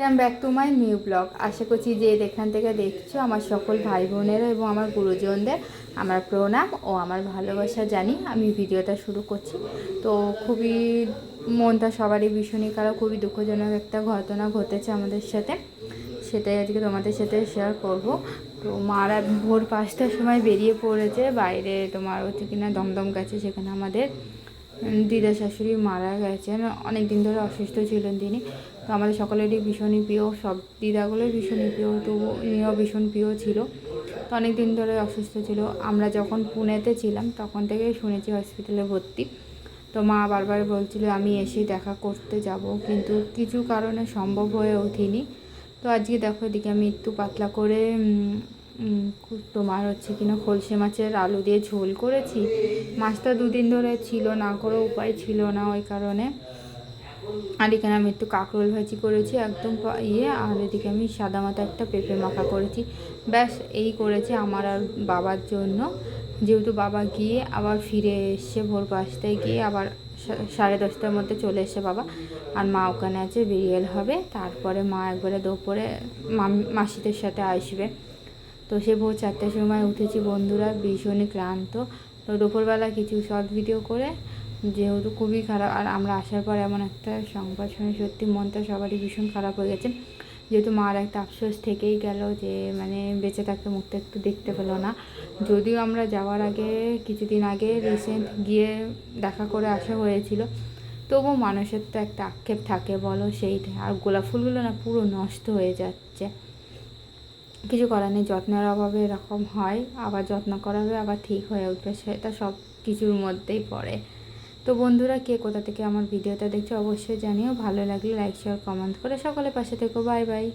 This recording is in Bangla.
Welcome back to my new blog আশা করছি যে এখান থেকে দেখছ আমার সকল ভাই বোনেরা এবং আমার গুরুজনদের, আমার প্রণাম ও আমার ভালোবাসা জানি আমি ভিডিওটা শুরু করছি। তো খুবই মনটা সবারই ভীষণই কারও খুবই দুঃখজনক একটা ঘটনা ঘটেছে আমাদের সাথে। সেটাই আজকে তোমাদের সাথে শেয়ার করব। তো মারা ভোর পাঁচটার সময় বেরিয়ে পড়েছে, বাইরে তোমার হচ্ছে কিনা দমদম গেছে সেখানে আমাদের। দিদা শাশুড়ি মারা গেছেন অনেক দিন ধরে অসুস্থ ছিলেন তিনি। তো আমাদের সকলেরই ভীষণই প্রিয়, সব দিদাগুলোই ভীষণই প্রিয় তো উনিও ভীষণ প্রিয় ছিল। তো অনেক দিন ধরে অসুস্থ ছিল। আমরা যখন পুনেতে ছিলাম, তখন থেকেই শুনেছি হসপিটালে ভর্তি। তো মা বারবার বলছিল, আমি এসে দেখা করতে যাব। কিন্তু কিছু কারণে সম্ভব হয়ে ওঠেনি। তো আজকে দেখো এদিকে আমি একটু পাতলা করে তোমার হচ্ছে কিনা খলসে মাছের আলু দিয়ে ঝোল করেছি। মাছটা দুদিন ধরে ছিল না করে উপায় ছিল না ওই কারণে। আর এখানে আমি একটু কাঁকরোল ভাজি করেছি, একদম ইয়ে আর এদিকে আমি সাদা মাথা একটা পেঁপে মাখা করেছি। ব্যাস, এই করেছি আমার আর বাবার জন্য। যেহেতু বাবা গিয়ে আবার ফিরে এসছে ভোর পাঁচটায় গিয়ে, আবার সাড়ে দশটার মধ্যে চলে এসছে বাবা। আর মা ওখানে আছে বেরিয়েল হবে। তারপরে মা একবারে দুপুরে মাসিদের সাথে আসবে। তো সে ভোর চারটের সময় উঠেছি বন্ধুরা, ভীষণই ক্লান্ত। তো দুপুরবেলা কিছু শর্ট ভিডিও করে, যেহেতু খুবই খারাপ, আর আমরা আসার পর এমন একটা সংবাদ শুনে সত্যি মনটা সবারই ভীষণ খারাপ হয়ে গেছে। যেহেতু মার একটা আফসোস থেকেই গেল যে মানে বেঁচে থাকতে মুখটা একটু দেখতে পেল না। যদিও আমরা যাওয়ার আগে, কিছুদিন আগে রিসেন্ট গিয়ে দেখা করে আসা হয়েছিল। তবুও মানুষের তো একটা আক্ষেপ থাকে, বলো সেইটাই আর গোলাপ ফুলগুলো না পুরো নষ্ট হয়ে যাচ্ছে। কিছু করার নেই, যত্নের অভাবে এরকম হয়, আবার যত্ন করা হবে, আবার ঠিক হয়ে উঠবে, সেটা সব কিছুর মধ্যেই পড়ে। তো বন্ধুরা, কে কোথা থেকে আমার ভিডিওটা দেখছ অবশ্যই জানিও। ভালো লাগলে লাইক শেয়ার কমেন্ট করে সকলে পাশে থেকো। Bye bye